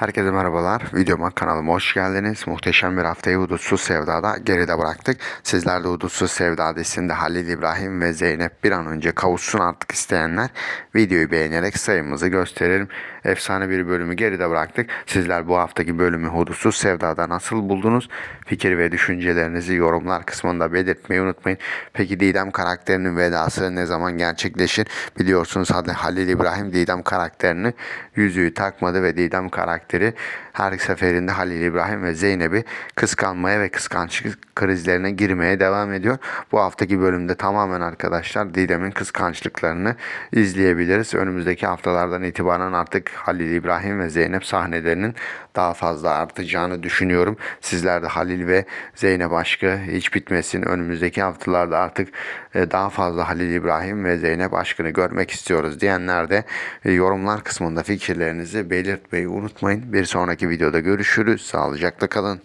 Herkese merhabalar. Videoma kanalıma hoş geldiniz. Muhteşem bir haftayı Hudutsuz Sevda'da geride bıraktık. Sizler de Hudutsuz Sevda dizisinde Halil İbrahim ve Zeynep bir an önce kavuşsun artık isteyenler videoyu beğenerek sayımızı gösterelim. Efsane bir bölümü geride bıraktık. Sizler bu haftaki bölümü Hudutsuz Sevda'da nasıl buldunuz? Fikir ve düşüncelerinizi yorumlar kısmında belirtmeyi unutmayın. Peki Didem karakterinin vedası ne zaman gerçekleşir? Biliyorsunuz Halil İbrahim Didem karakterini yüzüğü takmadı ve Didem karakteri her seferinde Halil İbrahim ve Zeynep'i kıskanmaya ve kıskançlık krizlerine girmeye devam ediyor. Bu haftaki bölümde tamamen arkadaşlar Didem'in kıskançlıklarını izleyebiliriz. Önümüzdeki haftalardan itibaren artık Halil İbrahim ve Zeynep sahnelerinin daha fazla artacağını düşünüyorum. Sizler de Halil ve Zeynep aşkı hiç bitmesin. Önümüzdeki haftalarda artık e, daha fazla Halil İbrahim ve Zeynep aşkını görmek istiyoruz diyenler de e, yorumlar kısmında fikirlerinizi belirtmeyi unutmayın. Bir sonraki videoda görüşürüz. Sağlıcakla kalın.